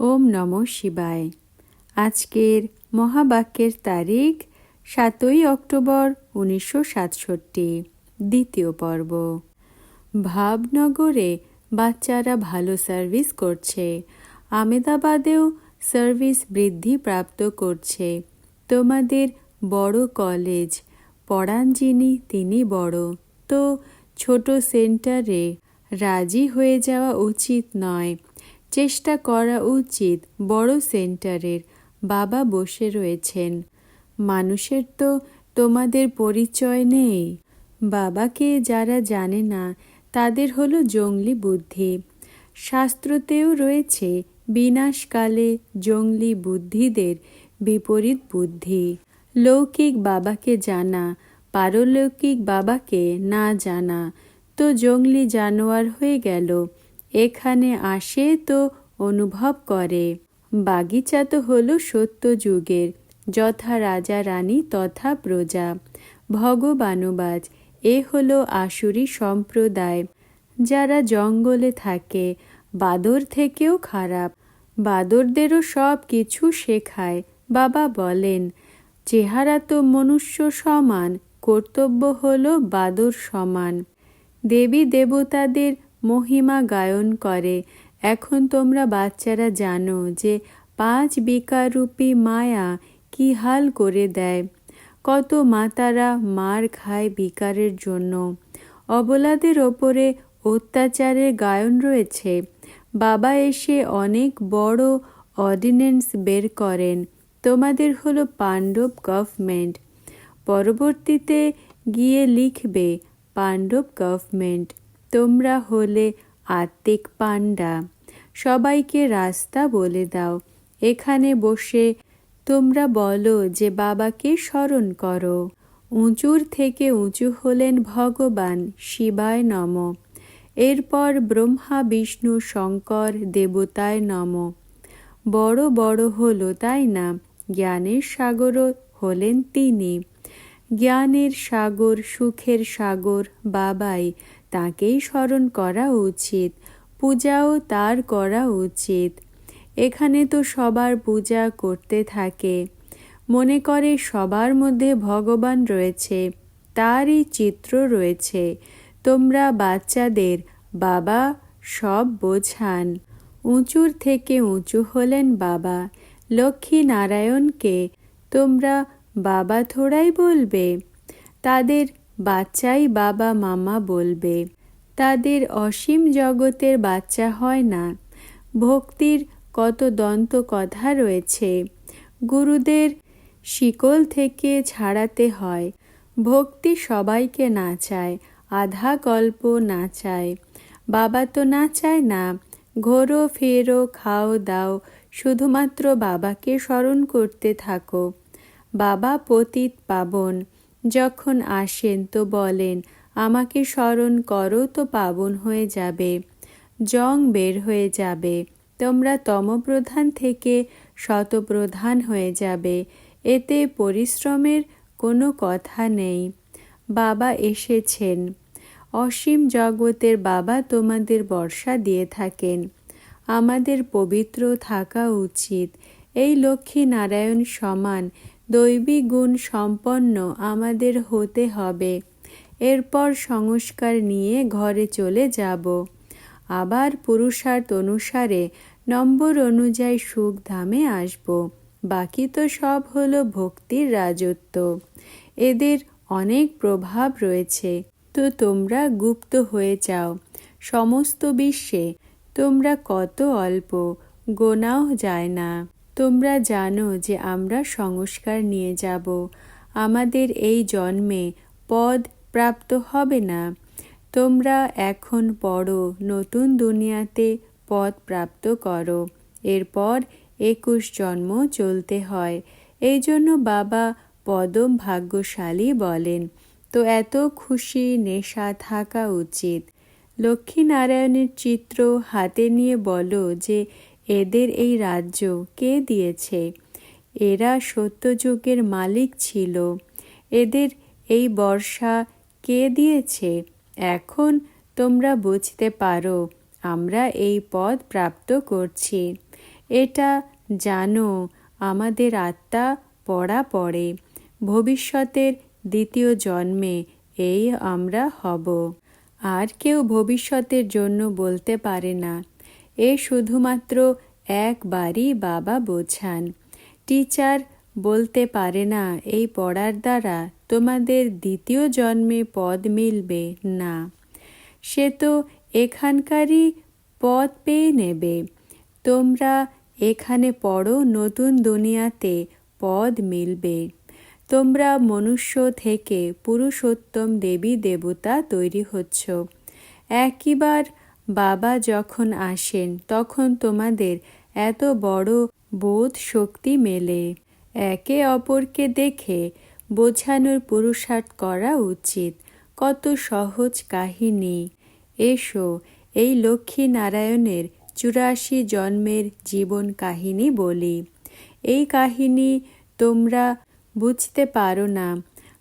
ওম নম শিবায়। আজকের মহাবাক্যের তারিখ সাতই অক্টোবর উনিশশো সাতষট্টি, দ্বিতীয় পর্ব। ভাবনগরে বাচ্চারা ভালো সার্ভিস করছে, আমেদাবাদেও সার্ভিস বৃদ্ধি প্রাপ্ত করছে। তোমাদের বড় কলেজ পড়ান যিনি তিনি বড়। তো ছোট সেন্টারে রাজি হয়ে যাওয়া উচিত নয় চেষ্টা করা উচিত। বড় সেন্টারের বাবা বসে রয়েছেন। মানুষের তো তোমাদের পরিচয় নেই। বাবাকে যারা জানে না, তাদের হলো জঙ্গলি বুদ্ধি। শাস্ত্রতেও রয়েছে, বিনাশকালে জঙ্গলি বুদ্ধিদের বিপরীত বুদ্ধি। লৌকিক বাবাকে জানা, পারলৌকিক বাবাকে না জানা, তো জঙ্গলি জানোয়ার হয়ে গেল। এখানে আসে তো অনুভব করে। বাগিচা তো হলো সত্য যুগের। যথা রাজা রানী তথা প্রজা। ভগবানুবাজ, এ হলো আসুরি সম্প্রদায়। যারা জঙ্গলে থাকে, বাদর থেকেও খারাপ। বাদরদেরও সব কিছু শেখায়। বাবা বলেন, চেহারা তো মনুষ্য সমান, কর্তব্য হলো বাদর সমান। দেবী দেবতাদের মহিমা গায়ন করে। এখন তোমরা বাচ্চারা জানো যে পাঁচ বিকারূপী মায়া কি হাল করে দেয়। কত মাতারা মার খায় বিকারের জন্য। অবলাদের ওপরে অত্যাচারের গায়ন রয়েছে। বাবা এসে অনেক বড় অর্ডিন্যান্স বের করেন। তোমাদের হলো পাণ্ডব গভর্নমেন্ট। পরবর্তীতে গিয়ে লিখবে পাণ্ডব গভর্নমেন্ট। তোমরা হলে আত্মিক পাণ্ডা। সবাইকে রাস্তা বলে দাও। এখানে বসে তোমরা বলো যে বাবাকে স্মরণ করো। উঁচুর থেকে উঁচু হলেন ভগবান শিবায় নম। এরপর ব্রহ্মা, বিষ্ণু, শঙ্কর, দেবতায় নম। বড় বড় হলো তাই না? জ্ঞানের সাগরও হলেন তিনি। জ্ঞানের সাগর, সুখের সাগর বাবাই। তাকেই স্মরণ করা উচিত, পূজাও তার করা উচিত। এখানে তো সবার পূজা করতে থাকে। মনে করে সবার মধ্যে ভগবান রয়েছে, তারই চিত্র রয়েছে। তোমরা বাচ্চাদের বাবা সব বোঝান। উঁচুর থেকে উঁচু হলেন বাবা। লক্ষ্মী নারায়ণকে তোমরা বাবা থোড়াই বলবে? তাদের বাচ্চাই বাবা মামা বলবে, তাদের অসীম জগতের বাচ্চা হয় না। ভক্তির কত দন্ত কথা রয়েছে, গুরুদের শিকল থেকে ছাড়াতে হয়। ভক্তি সবাইকে না চায়, আধা গল্প না চায়। বাবা তো না চায় না, ঘোরো ফেরো খাও দাও, শুধুমাত্র বাবাকে স্মরণ করতে থাকো। বাবা পতিত পাবন যখন আসেন তো বলেন, আমাকে স্মরণ করো তো পাবন হয়ে যাবে, জং বের হয়ে যাবে, তোমরা তমপ্রধান থেকে শতপ্রধান হয়ে যাবে, এতে পরিশ্রমের কোনো কথা নেই। বাবা এসেছেন। অসীম জগতের বাবা তোমাদের বর্ষা দিয়ে থাকেন। আমাদের পবিত্র থাকা উচিত। এই লক্ষ্মী নারায়ণ সমান দৈবী গুণ সম্পন্ন আমাদের হতে হবে। এরপর সংস্কার নিয়ে ঘরে চলে যাব। আবার পুরুষার্থ অনুসারে নম্বর অনুযায়ী সুখ ধামে আসব। বাকি তো সব হলো ভক্তির রাজত্ব। এদের অনেক প্রভাব রয়েছে। তো তোমরা গুপ্ত হয়ে যাও। সমস্ত বিশ্বে তোমরা কত অল্প, গোনাও যায় না। তোমরা জানো যে আমরা সংস্কার নিয়ে যাব। আমাদের এই জন্মে পদ প্রাপ্ত হবে না। তোমরা এখন পড়ো, নতুন দুনিয়াতে পদ প্রাপ্ত করো। এরপর একুশ জন্ম চলতে হয়। এই জন্য বাবা পদম ভাগ্যশালী বলেন, তো এত খুশি নেশা থাকা উচিত। লক্ষ্মীনারায়ণের চিত্র হাতে নিয়ে বলো যে এদের এই রাজ্য কে দিয়েছে? এরা সত্যযুগের মালিক ছিল। এদের এই বর্ষা কে দিয়েছে? এখন তোমরা বুঝতে পারো, আমরা এই পদ প্রাপ্ত করছি। এটা জানো, আমাদের আত্মা পড়া পড়ে। ভবিষ্যতের দ্বিতীয় জন্মে এই আমরা হব। আর কেউ ভবিষ্যতের জন্য বলতে পারে না। এ শুধুমাত্র একবারই বাবা বোঝান। টিচার, বলতে পারে না, এই পড়ার দ্বারা তোমাদের দ্বিতীয় জন্মে পদ মিলবে না। সে তো এখানকারই পদ পেয়ে নেবে। তোমরা এখানে পড়ো, নতুন দুনিয়াতে পদ মিলবে। তোমরা মনুষ্য থেকে পুরুষোত্তম দেবী দেবতা তৈরি হচ্ছ। একইবার বাবা যখন আসেন, তখন তোমাদের এত বড় বোধ শক্তি মেলে। একে অপরকে দেখে বোঝানোর পুরুষার্থ করা উচিত। কত সহজ কাহিনী। এসো এই লক্ষ্মী নারায়ণের চুরাশি জন্মের জীবন কাহিনী বলি। এই কাহিনী তোমরা বুঝতে পারো না।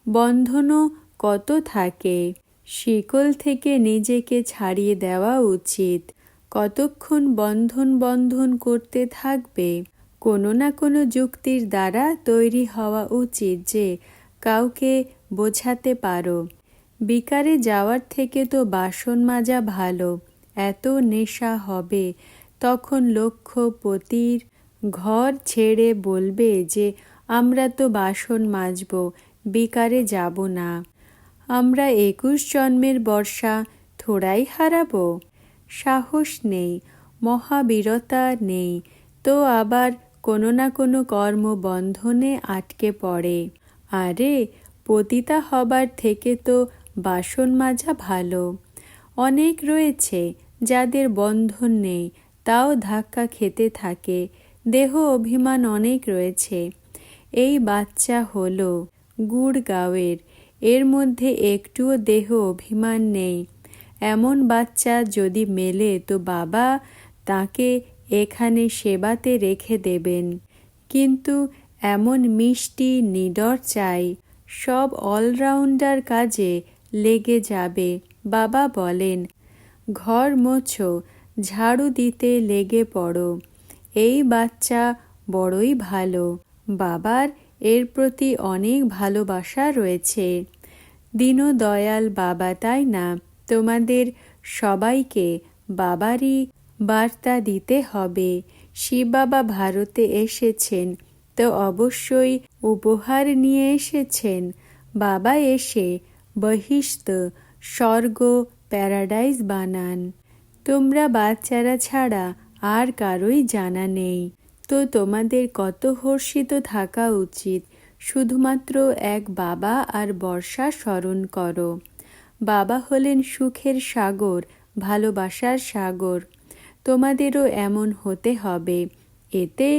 বন্ধনও কত থাকে। শিকল থেকে নিজেকে ছাড়িয়ে দেওয়া উচিত। কতক্ষণ বন্ধন বন্ধন করতে থাকবে? কোনো না কোনো যুক্তির দ্বারা তৈরি হওয়া উচিত যে, কাউকে বোঝাতে পারো। বিকারে যাওয়ার থেকে তো বাসন মাজা ভালো, এত নেশা হবে। তখন লক্ষ্যপতির ঘর ছেড়ে বলবে যে, আমরা তো বাসন মাজব, বিকারে যাব না। আমরা একুশ জন্মের বর্ষা থোড়াই হারাবো। সাহস নেই, মহাবীরতা নেই, তো আবার কোনো না কোনো কর্ম বন্ধনে আটকে পড়ে। আরে, পতিতা হবার থেকে তো বাসন মাজা ভালো। অনেক রয়েছে যাদের বন্ধন নেই, তাও ধাক্কা খেতে থাকে। দেহ অভিমান অনেক রয়েছে। এই বাচ্চা হলো গুড়গাঁওয়ের এর মধ্যে একটুও দেহ অভিমান নেই। এমন বাচ্চা যদি মেলে, তো বাবা তাকে এখানে সেবাতে রেখে দেবেন। কিন্তু এমন মিষ্টি নিডর চাই, সব অলরাউন্ডার কাজে লেগে যাবে। বাবা বলেন, ঘর মোছো, ঝাড়ু দিতে লেগে পড়ো। এই বাচ্চা বড়ই ভালো। বাবার এর প্রতি অনেক ভালোবাসা রয়েছে। দীনদয়াল বাবা, তাই না? তোমাদের সবাইকে বাবারই বার্তা দিতে হবে। শিব বাবা ভারতে এসেছেন, তো অবশ্যই উপহার নিয়ে এসেছেন। বাবা এসে বহিষ্ঠ স্বর্গ প্যারাডাইজ বানান। তোমরা বাচ্চারা ছাড়া আর কারোই জানা নেই। তো তোমাদের কত হর্ষিত থাকা উচিত? শুধুমাত্র এক বাবা আর বর্ষা স্মরণ করো। বাবা হলেন সুখের সাগর, ভালোবাসার সাগর। তোমাদেরও এমন হতে হবে, এতে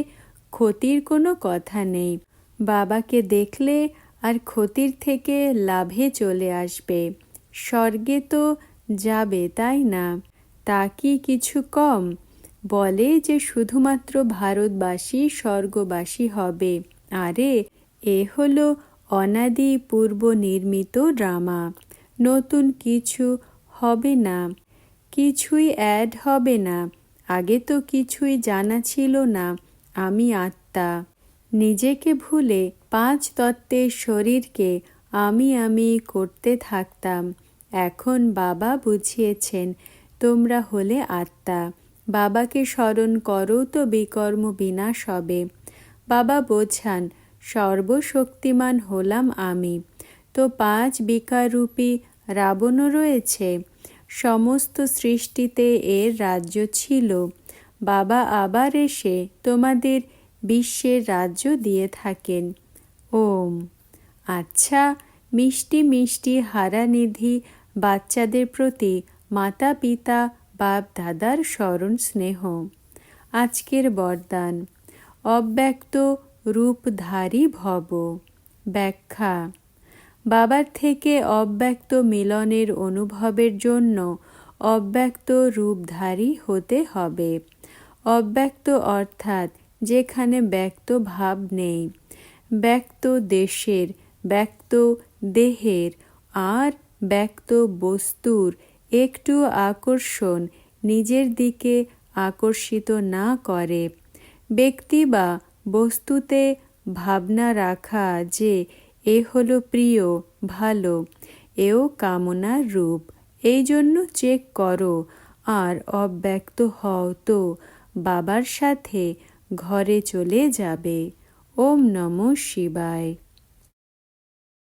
ক্ষতির কোনো কথা নেই। বাবাকে দেখলে আর ক্ষতির থেকে লাভে চলে আসবে। স্বর্গে তো যাবে, তাই না? তা কি কিছু কম? বলে যে শুধুমাত্র ভারতবাসী স্বর্গবাসী হবে। আরে এ হলো অনাদি পূর্ব নির্মিত ড্রামা। নতুন কিছু হবে না। কিছুই অ্যাড হবে না। আগে তো কিছুই জানা ছিল না। আমি আত্মা। নিজেকে ভুলে পাঁচ তত্ত্বের শরীরকে আমি আমি করতে থাকতাম। এখন বাবা বুঝিয়েছেন, তোমরা হলে আত্মা। বাবাকে স্মরণ করো তো বিকর্ম বিনাশ হবে। বাবা বোঝান সর্বশক্তিমান হলাম আমি। তো পাঁচ বিকাররূপী রাবণও রয়েছে। সমস্ত সৃষ্টিতে এর রাজ্য ছিল। বাবা আবার এসে তোমাদের বিশ্বের রাজ্য দিয়ে থাকেন। ওম। আচ্ছা মিষ্টি মিষ্টি হারানিধি বাচ্চাদের প্রতি মাতা পিতা বাপ দাদার স্মরণ স্নেহ। আজকের বরদান। অব্যক্ত রূপধারী ভব। ব্যাখ্যা, বাবার থেকে অব্যক্ত মিলনের অনুভবের জন্য অব্যক্ত রূপধারী হতে হবে। অব্যক্ত অর্থাৎ যেখানে ব্যক্ত ভাব নেই। ব্যক্ত দেশের, ব্যক্ত দেহের আর ব্যক্ত বস্তুর একটু আকর্ষণ নিজের দিকে আকর্ষিত না করে। ব্যক্তি বা বস্তুতে ভাবনা রাখা যে এ হলো প্রিয়, ভালো, এও কামনার রূপ, এই জন্য চেক করো, আর অব্যক্ত হও তো, বাবার সাথে ঘরে চলে যাবে। ওম নমঃ শিবায়।